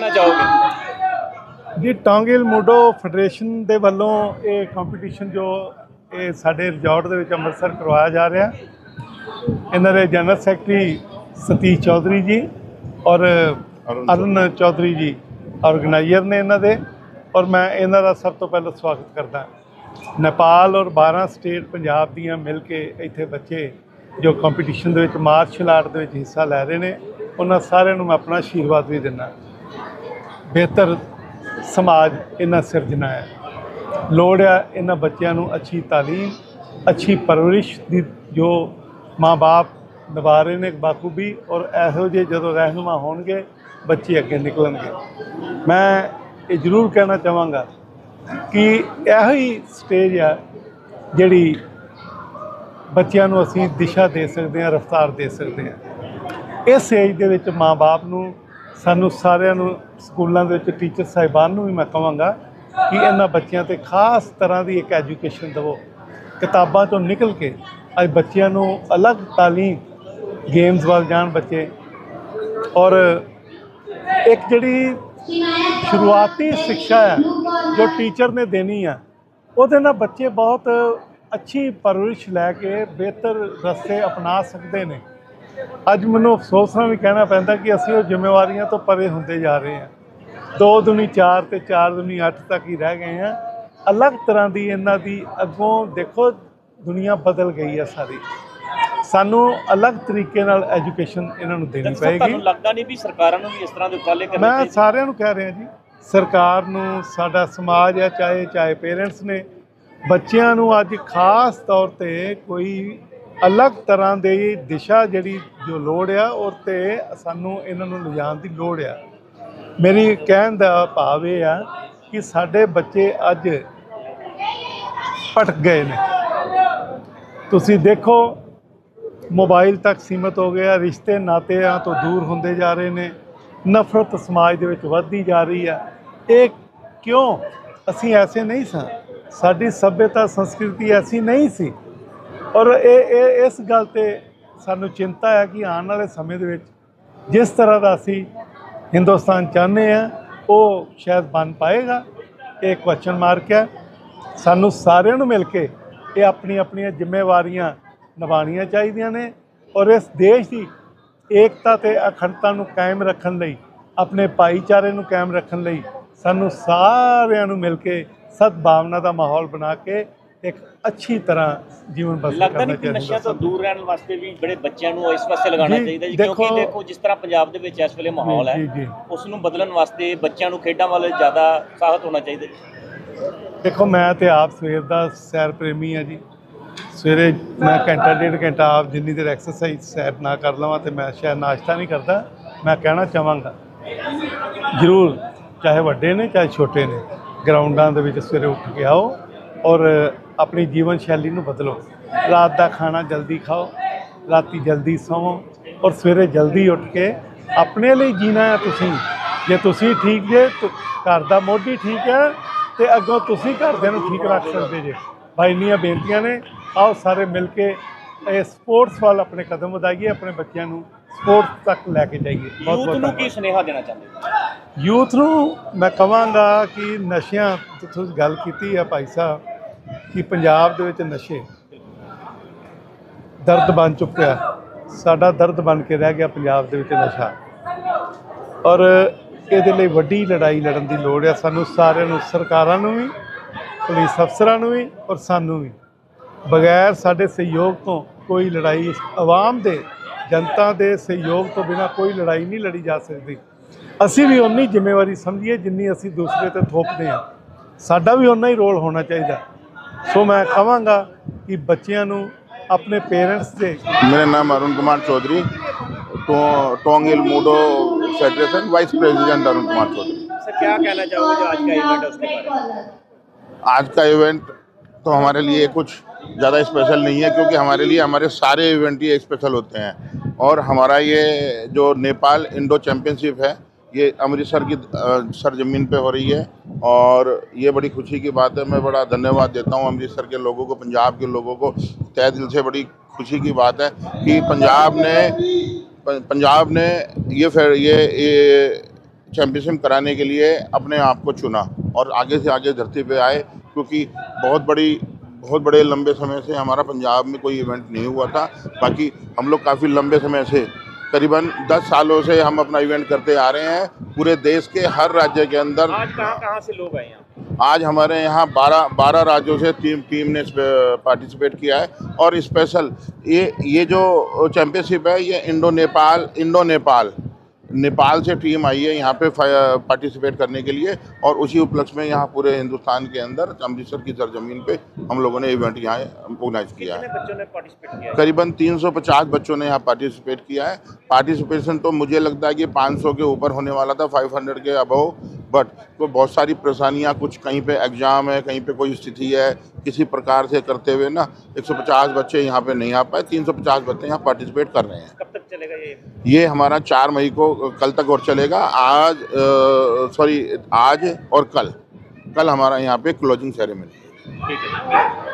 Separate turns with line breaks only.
ਕਹਿਣਾ ਚਾਹੋਗੇ?
ਜੀ ਟਾਂਗੇਲ ਮੋਡੋ ਫੈਡਰੇਸ਼ਨ ਦੇ ਵੱਲੋਂ ਇਹ ਕੰਪੀਟੀਸ਼ਨ ਜੋ ਇਹ ਸਾਡੇ ਰਿਜ਼ੋਰਟ ਦੇ ਵਿੱਚ ਅੰਮ੍ਰਿਤਸਰ ਕਰਵਾਇਆ ਜਾ ਰਿਹਾ। ਇਹਨਾਂ ਦੇ ਜਨਰਲ ਸੈਕਟਰੀ ਸਤੀਸ਼ ਚੌਧਰੀ ਜੀ ਔਰ ਅਰੁਣ ਚੌਧਰੀ ਜੀ ਆਰਗੇਨਾਈਜ਼ਰ ਨੇ ਇਹਨਾਂ ਦੇ ਔਰ ਮੈਂ ਇਹਨਾਂ ਦਾ ਸਭ ਤੋਂ ਪਹਿਲਾਂ ਸਵਾਗਤ ਕਰਦਾ। ਨੇਪਾਲ ਔਰ 12 ਸਟੇਟ ਪੰਜਾਬ ਦੀਆਂ ਮਿਲ ਕੇ ਇੱਥੇ ਬੱਚੇ ਜੋ ਕੰਪੀਟੀਸ਼ਨ ਦੇ ਵਿੱਚ ਮਾਰਸ਼ਲ ਆਰਟ ਦੇ ਵਿੱਚ ਹਿੱਸਾ ਲੈ ਰਹੇ ਨੇ ਉਹਨਾਂ ਸਾਰਿਆਂ ਨੂੰ ਮੈਂ ਆਪਣਾ ਆਸ਼ੀਰਵਾਦ ਵੀ ਦਿੰਦਾ। ਬਿਹਤਰ ਸਮਾਜ ਇਹਨਾਂ ਸਿਰਜਣਾ ਹੈ। ਲੋੜ ਹੈ ਇਹਨਾਂ ਬੱਚਿਆਂ ਨੂੰ ਅੱਛੀ ਤਾਲੀਮ, ਅੱਛੀ ਪਰਵਰਿਸ਼ ਦੀ ਜੋ ਮਾਂ-ਬਾਪ ਨਿਭਾ ਰਹੇ ਨੇ ਬਾਖੂਬੀ ਔਰ ਇਹੋ ਜਿਹੇ ਜਦੋਂ ਰਹਿਨੁਮਾ ਹੋਣਗੇ, ਬੱਚੇ ਅੱਗੇ ਨਿਕਲਣਗੇ। ਮੈਂ ਇਹ ਜ਼ਰੂਰ ਕਹਿਣਾ ਚਾਹਾਂਗਾ ਕਿ ਇਹੋ ਹੀ ਸਟੇਜ ਆ ਜਿਹੜੀ ਬੱਚਿਆਂ ਨੂੰ ਅਸੀਂ ਦਿਸ਼ਾ ਦੇ ਸਕਦੇ ਹਾਂ, ਰਫਤਾਰ ਦੇ ਸਕਦੇ ਹਾਂ। ਇਸ ਏਜ ਦੇ ਵਿੱਚ ਮਾਂ-ਬਾਪ ਨੂੰ ਸਾਨੂੰ ਸਾਰਿਆਂ ਨੂੰ ਸਕੂਲਾਂ ਦੇ ਵਿੱਚ ਟੀਚਰ ਸਾਹਿਬਾਨ ਨੂੰ ਵੀ ਮੈਂ ਕਹਾਂਗਾ ਕਿ ਇਹਨਾਂ ਬੱਚਿਆਂ ਤੇ ਖਾਸ ਤਰ੍ਹਾਂ ਦੀ ਇੱਕ ਐਜੂਕੇਸ਼ਨ ਦਿਵੋ। ਕਿਤਾਬਾਂ ਤੋਂ ਨਿਕਲ ਕੇ ਅੱਜ ਬੱਚਿਆਂ ਨੂੰ ਅਲੱਗ ਤਾਲੀਮ ਗੇਮਸ ਵੱਲ ਜਾਣ ਬੱਚੇ। ਔਰ ਇੱਕ ਜਿਹੜੀ ਸ਼ੁਰੂਆਤੀ ਸਿੱਖਿਆ ਹੈ, ਜੋ ਟੀਚਰ ਨੇ ਦੇਣੀ ਆ, ਉਹਦੇ ਨਾਲ ਬੱਚੇ ਬਹੁਤ ਅੱਛੀ ਪਰਵਰਿਸ਼ ਲੈ ਕੇ ਬਿਹਤਰ ਰਸਤੇ ਅਪਣਾ ਸਕਦੇ ਨੇ। ਅੱਜ ਮੈਨੂੰ ਅਫਸੋਸ ਨਾਲ ਵੀ ਕਹਿਣਾ ਪੈਂਦਾ ਕਿ ਅਸੀਂ ਉਹ ਜ਼ਿੰਮੇਵਾਰੀਆਂ ਤੋਂ ਪਰੇ ਹੁੰਦੇ ਜਾ ਰਹੇ ਹਾਂ। ਦੋ ਦੁਨੀ 4 ਤੇ 4 ਦੁਨੀ 8 ਤੱਕ ਹੀ ਰਹਿ ਗਏ ਹਾਂ। ਅਲੱਗ ਤਰ੍ਹਾਂ ਦੀ ਇਹਨਾਂ ਦੀ ਅੱਗੋਂ ਦੇਖੋ ਦੁਨੀਆ ਬਦਲ ਗਈ ਹੈ ਸਾਰੀ। ਸਾਨੂੰ ਅਲੱਗ ਤਰੀਕੇ ਨਾਲ ਐਜੂਕੇਸ਼ਨ ਇਹਨਾਂ ਨੂੰ ਦੇਣੀ ਪਏਗੀ
ਤੁਹਾਨੂੰ ਲੱਗਦਾ ਨਹੀਂ ਵੀ ਸਰਕਾਰਾਂ ਨੂੰ ਵੀ ਇਸ ਤਰ੍ਹਾਂ ਦੇ ਉਪਰਾਲੇ ਕਰਨੇ
ਮੈਂ
ਚਾਹੀਦੇ?
ਸਾਰਿਆਂ ਨੂੰ ਕਹਿ ਰਿਹਾ ਜੀ ਸਰਕਾਰ ਨੂੰ ਸਾਡਾ ਸਮਾਜ ਹੈ ਚਾਹੇ ਚਾਹੇ ਪੇਰੈਂਟਸ ਨੇ। ਬੱਚਿਆਂ ਨੂੰ ਅੱਜ ਖਾਸ ਤੌਰ ਤੇ ਕੋਈ ਅਲੱਗ ਤਰ੍ਹਾਂ ਦੀ ਦਿਸ਼ਾ ਜਿਹੜੀ ਜੋ ਲੋੜ ਆ ਉਹ ਤੇ ਸਾਨੂੰ ਇਹਨਾਂ ਨੂੰ ਲਿਜਾਣ ਦੀ ਲੋੜ ਆ। ਮੇਰੀ ਕਹਿਣ ਦਾ ਭਾਵ ਇਹ ਆ ਕਿ ਸਾਡੇ ਬੱਚੇ ਅੱਜ ਭਟਕ ਗਏ ਨੇ। ਤੁਸੀਂ ਦੇਖੋ, ਮੋਬਾਈਲ ਤੱਕ ਸੀਮਤ ਹੋ ਗਿਆ, ਰਿਸ਼ਤੇ ਨਾਤਿਆਂ ਤੋਂ ਦੂਰ ਹੁੰਦੇ ਜਾ ਰਹੇ ਨੇ, ਨਫ਼ਰਤ ਸਮਾਜ ਦੇ ਵਿੱਚ ਵੱਧਦੀ ਜਾ ਰਹੀ ਆ। ਇਹ ਕਿਉਂ? ਅਸੀਂ ਐਸੇ ਨਹੀਂ ਸਾਂ। ਸਾਡੀ ਸਭਿਅਤਾ, ਸੰਸਕ੍ਰਿਤੀ ਐਸੀ ਨਹੀਂ ਸੀ ਔਰ ਇਹ ਇਹ ਇਸ ਗੱਲ ਤੇ ਸਾਨੂੰ ਚਿੰਤਾ ਹੈ ਕਿ ਆਉਣ ਵਾਲੇ ਸਮੇਂ ਦੇ ਵਿੱਚ ਜਿਸ ਤਰ੍ਹਾਂ ਦਾ ਅਸੀਂ ਹਿੰਦੁਸਤਾਨ ਚਾਹੁੰਦੇ ਆ ਉਹ ਸ਼ਾਇਦ ਬਣ ਪਾਏਗਾ। ਇਹ ਕੁਐਸਚਨ ਮਾਰਕ ਹੈ। ਸਾਨੂੰ ਸਾਰਿਆਂ ਨੂੰ ਮਿਲ ਕੇ ਇਹ ਆਪਣੀਆਂ ਆਪਣੀਆਂ ਜ਼ਿੰਮੇਵਾਰੀਆਂ ਨਿਭਾਉਣੀਆਂ ਚਾਹੀਦੀਆਂ ਨੇ ਔਰ ਇਸ ਦੇਸ਼ ਦੀ ਏਕਤਾ ਤੇ ਅਖੰਡਤਾ ਨੂੰ ਕਾਇਮ ਰੱਖਣ ਲਈ, ਆਪਣੇ ਭਾਈਚਾਰੇ ਨੂੰ ਕਾਇਮ ਰੱਖਣ ਲਈ ਸਾਨੂੰ ਸਾਰਿਆਂ ਨੂੰ ਮਿਲ ਕੇ ਸਦਭਾਵਨਾ ਦਾ ਮਾਹੌਲ ਬਣਾ ਕੇ ਇੱਕ ਅੱਛੀ ਤਰ੍ਹਾਂ ਜੀਵਨ ਬਸਰ
ਲੱਗਦਾ
ਕਰਨਾ
ਨਹੀਂ ਕਿ ਨਸ਼ਿਆਂ ਤੋਂ ਦੂਰ ਰਹਿਣ ਵਾਸਤੇ ਵੀ ਬੜੇ ਬੱਚਿਆਂ ਨੂੰ ਇਸ ਪਾਸੇ ਲਗਾਉਣਾ ਚਾਹੀਦਾ ਜੀ ਕਿਉਂਕਿ ਦੇਖੋ ਜਿਸ ਤਰ੍ਹਾਂ ਪੰਜਾਬ ਦੇ ਵਿੱਚ ਇਸ ਵੇਲੇ ਮਾਹੌਲ ਹੈ ਉਸ ਨੂੰ ਬਦਲਣ ਵਾਸਤੇ ਬੱਚਿਆਂ ਨੂੰ ਖੇਡਾਂ ਵੱਲ ਜ਼ਿਆਦਾ ਉਤਸ਼ਾਹਿਤ ਹੋਣਾ ਚਾਹੀਦਾ ਜੀ।
ਦੇਖੋ ਮੈਂ ਤੇ ਆਪ ਸਵੇਰ ਦਾ ਸੈਰ ਪ੍ਰੇਮੀ ਆ ਜੀ। ਸਵੇਰੇ ਮੈਂ ਘੰਟਾ ਡੇਢ ਘੰਟਾ ਆਪ ਜਿੰਨੀ ਦੇਰ ਐਕਸਰਸਾਈਜ਼ ਸੈਰ ਨਾ ਕਰ ਲਵਾਂ ਤੇ ਮੈਂ ਸ਼ਾਇਦ ਨਾਸ਼ਤਾ ਨਹੀਂ ਕਰਦਾ ਮੈਂ ਕਹਿਣਾ ਚਾਹਾਂਗਾ ਜ਼ਰੂਰ ਚਾਹੇ ਵੱਡੇ ਨੇ ਚਾਹੇ ਛੋਟੇ ਨੇ ਗਰਾਊਂਡਾਂ ਦੇ ਵਿੱਚ ਸਵੇਰੇ ਉੱਠ ਕੇ ਆਓ ਔਰ ਆਪਣੀ ਜੀਵਨ ਸ਼ੈਲੀ ਨੂੰ ਬਦਲੋ। ਰਾਤ ਦਾ ਖਾਣਾ ਜਲਦੀ ਖਾਓ ਰਾਤੀ ਜਲਦੀ ਸੌਵੋ ਔਰ ਸਵੇਰੇ ਜਲਦੀ ਉੱਠ ਕੇ ਆਪਣੇ ਲਈ ਜੀਣਾ ਹੈ ਤੁਸੀਂ। ਜੇ ਤੁਸੀਂ ਠੀਕ ਜੇ ਘਰ ਦਾ ਮੋਢੀ ਠੀਕ ਹੈ ਤੇ ਅੱਗੋਂ ਤੁਸੀਂ ਘਰਦਿਆਂ ਨੂੰ ਠੀਕ ਰੱਖ ਸਕਦੇ ਜੇ। ਭਾਈ ਇੰਨੀਆਂ ਬੇਨਤੀਆਂ ਨੇ। ਆਓ ਸਾਰੇ ਮਿਲ ਕੇ ਇਹ ਸਪੋਰਟਸ ਵੱਲ ਆਪਣੇ ਕਦਮ ਵਧਾਈਏ ਆਪਣੇ ਬੱਚਿਆਂ ਨੂੰ ਸਪੋਰਟਸ ਤੱਕ ਲੈ ਕੇ ਜਾਈਏ। ਬਹੁਤ ਬਹੁਤ
ਨੂੰ ਕੀ ਸੁਨੇਹਾ ਦੇਣਾ ਚਾਹੁੰਦੇ
ਯੂਥ ਨੂੰ ਮੈਂ ਕਹਾਂਗਾ ਕਿ ਨਸ਼ਿਆਂ ਤੁਸੀਂ ਗੱਲ ਕੀਤੀ ਹੈ ਭਾਈ ਸਾਹਿਬ ਕਿ ਪੰਜਾਬ ਦੇ ਵਿੱਚ ਨਸ਼ੇ ਦਰਦ ਬਣ ਚੁੱਕਿਆ ਸਾਡਾ ਦਰਦ ਬਣ ਕੇ ਰਹਿ ਗਿਆ ਪੰਜਾਬ ਦੇ ਵਿੱਚ ਨਸ਼ਾ। ਔਰ ਇਹਦੇ ਲਈ ਵੱਡੀ ਲੜਾਈ ਲੜਨ ਦੀ ਲੋੜ ਹੈ। ਸਾਨੂੰ ਸਾਰਿਆਂ ਨੂੰ, ਸਰਕਾਰਾਂ ਨੂੰ ਵੀ, ਪੁਲਿਸ ਅਫਸਰਾਂ ਨੂੰ ਵੀ ਔਰ ਸਾਨੂੰ ਵੀ। ਬਗੈਰ ਸਾਡੇ ਸਹਿਯੋਗ ਤੋਂ ਕੋਈ ਲੜਾਈ, ਆਵਾਮ ਦੇ ਜਨਤਾ ਦੇ ਸਹਿਯੋਗ ਤੋਂ ਬਿਨਾ ਕੋਈ ਲੜਾਈ ਨਹੀਂ ਲੜੀ ਜਾ ਸਕਦੀ। ਅਸੀਂ ਵੀ ਉਨੀ ਜ਼ਿੰਮੇਵਾਰੀ ਸਮਝੀਏ ਜਿੰਨੀ ਅਸੀਂ ਦੂਸਰੇ ਤੇ ਥੋਪਦੇ ਹਾਂ। ਸਾਡਾ ਵੀ ਉਨਾ ਹੀ ਰੋਲ ਹੋਣਾ ਚਾਹੀਦਾ। ਸੋ ਮੈਂ ਕਹਾਂਗਾ ਕਿ ਬੱਚਿਆਂ ਨੂੰ ਆਪਣੇ ਪੇਰੈਂਟਸ ਦੇ
मेरा नाम Arun Kumar Chaudhary to, Tongil Moodo federation vice president Arun Kumar Chaudhary
sir क्या कहना चाहोगे जो आज का इवेंट है उसके बारे में
आज का इवेंट तो हमारे लिए कुछ ज़्यादा स्पेशल नहीं है क्योंकि हमारे लिए हमारे सारे इवेंट ही स्पेशल होते हैं और हमारा ये जो नेपाल इंडो चैम्पियनशिप है ये अमृतसर की अ, सरजमीन पे हो रही है और ये बड़ी खुशी की बात है, मैं बड़ा धन्यवाद देता हूँ अमृतसर के लोगों को, पंजाब के लोगों को। तय दिल से बड़ी खुशी की बात है कि पंजाब ने पंजाब ने ये फिर ये ये चैम्पियनशिप कराने के लिए अपने आप को चुना और आगे से आगे धरती पे आए, क्योंकि बहुत बड़ी, बहुत बड़े लंबे समय से हमारा पंजाब में कोई इवेंट नहीं हुआ था। बाकी हम लोग काफ़ी लंबे समय से करीबन 10 सालों से हम अपना इवेंट करते आ रहे हैं। पूरे देश के हर राज्य के अंदर।
आज कहाँ कहाँ से लोग आए हैं
आज हमारे यहाँ 12 12 राज्यों से टीम टीम ने पार्टिसिपेट किया है। और स्पेशल ये ये जो चैम्पियनशिप है ये इंडो नेपाल इंडो नेपाल नेपाल से टीम आई है यहाँ पे पार्टिसिपेट करने के लिए और उसी उपलक्ष्य में यहाँ पूरे हिंदुस्तान के अंदर अमृतसर की सरजमीन पे हम लोगों ने इवेंट यहाँ ऑर्गेनाइज किया है।
करीबन तीन सौ पचास
करीबन 350 बच्चों ने यहाँ पार्टिसिपेट किया है। पार्टिसिपेशन तो मुझे लगता है कि 500 के ऊपर होने वाला था 500 के अबव बट तो बहुत सारी परेशानियाँ कुछ कहीं पे एग्ज़ाम है कहीं पे कोई स्थिति है किसी प्रकार से करते हुए ना 150 बच्चे यहाँ पे नहीं आ पाए 350 बच्चे यहाँ पार्टिसिपेट कर रहे हैं।
कब तक चलेगा ये?
ये हमारा चार मई को कल तक और चलेगा आज सॉरी आज और कल। कल हमारा यहाँ पे क्लोजिंग सेरेमनी है।
ठीक है।